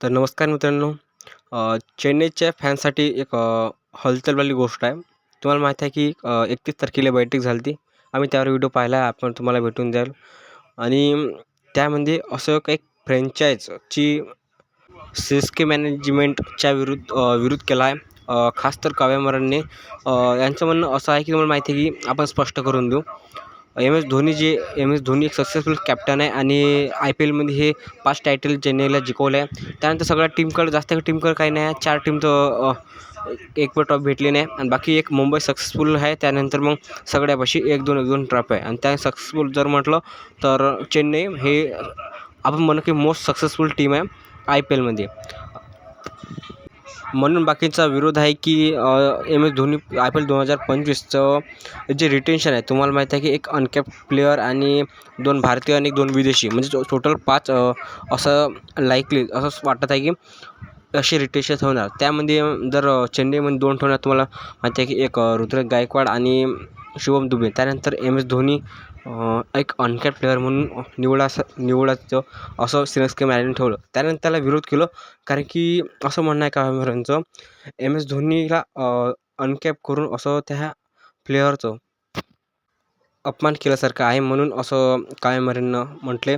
तर नमस्कार मित्रांनो. चेन्नईच्या फॅनसाठी एक हलचलवाली गोष्ट आहे. तुम्हाला माहीत आहे की एकतीस तारखेला बैठक झाली होती आम्ही त्यावर व्हिडिओ पाहिला आहे आपण तुम्हाला भेटून द्याल. आणि त्यामध्ये असं एक फ्रँचायजची सिस्के मॅनेजमेंटच्या विरुद्ध विरोध केला आहे. खास तर काव्या मरांनी. यांचं म्हणणं असं आहे की तुम्हाला माहिती आहे की आपण स्पष्ट करून देऊ. एम एस धोनी जे एम एस धोनी एक सक्सेसफुल कॅप्टन आहे आणि आय पी एलमध्ये हे पाच टायटल चेन्नईला जिंकवलं आहे. त्यानंतर सगळ्या टीमकडे जास्त टीमकडे काही नाही आहे. चार टीमचं एक पण ट्रॉप भेटली नाही. आणि बाकी एक मुंबई सक्सेसफुल आहे. त्यानंतर मग सगळ्यापाशी एक दोन एक दोन ट्रॉप आहे. आणि त्या सक्सेसफुल जर म्हटलं तर चेन्नई हे आपण म्हणू की most successful team I P P एलमध्ये म्हणून बाकीचा विरोध आहे की M S Dhoni I P L दोन हजार पंचवीसचं जे रिटेन्शन आहे तुम्हाला माहीत आहे की एक अनकॅप प्लेअर आणि दोन भारतीय आणि दोन विदेशी म्हणजे टोटल पाच असं लाईकली असं वाटत आहे की असे रिटेशन होणार त्यामध्ये जर चेन्नईमध्ये दोन ठेवणार तुम्हाला माहिती आहे की एक रुद्र गायकवाड आणि शुभम दुबे. त्यानंतर एम एस धोनी एक अनकॅप प्लेअर म्हणून निवडाचं निवडायचं असं सिनेस के मॅनेजमेंट ठेवलं. त्यानंतर त्याला विरोध केलं कारण की असं म्हणणं आहे काव्यामरांचं एम एस धोनीला अनकॅप करून असं त्या प्लेअरचं अपमान केल्यासारखं आहे म्हणून असं काव्यामरेंनं म्हटले.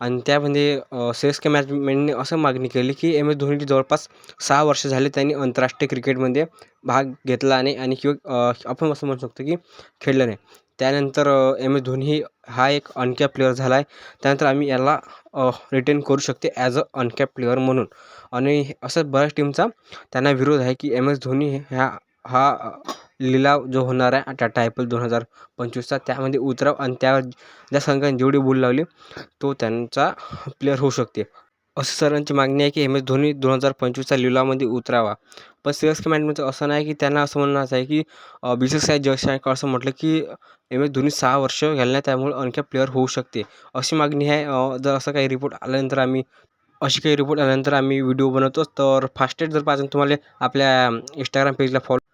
आणि त्यामध्ये सी एस के मॅनेजमेंटने असं मागणी केली की एम एस धोनीची जवळपास सहा वर्ष झाले त्यांनी आंतरराष्ट्रीय क्रिकेटमध्ये भाग घेतला नाही आणि किंवा आपण असं म्हणू शकतो की खेळलं नाही. त्यानंतर एम एस धोनी हा एक अनकॅप प्लेअर झाला आहे त्यानंतर आम्ही याला रिटेन करू शकते ॲज अ अनकॅप प्लेअर म्हणून. आणि असं बऱ्याच टीमचा त्यांना विरोध आहे की एम एस धोनी ह्या हा लिलाव जो होणार आहे टाटा आय दोन हजार पंचवीसचा त्यामध्ये उतराव आणि त्या ज्या संघाने जेवढी बोल लावली तो त्यांचा प्लेअर होऊ शकते. असं सरांची मागणी आहे की एम एस धोनी दोन हजार पंचवीसच्या लिलावामध्ये उतरावा. पण सी एस के मॅनेजमेंटचं असं नाही की त्यांना असं म्हणणं असं आहे की B C C I Jaishankar असं म्हटलं की एम एस धोनी सहा वर्ष घालण्यात त्यामुळे आणखी प्लेअर होऊ शकते. अशी मागणी आहे जर असं काही रिपोर्ट आल्यानंतर आम्ही अशी काही रिपोर्ट आल्यानंतर आम्ही व्हिडिओ बनवतोच तर फास्टेस्ट जर पाहिजे तुम्हाला आपल्या इंस्टाग्राम पेजला फॉलो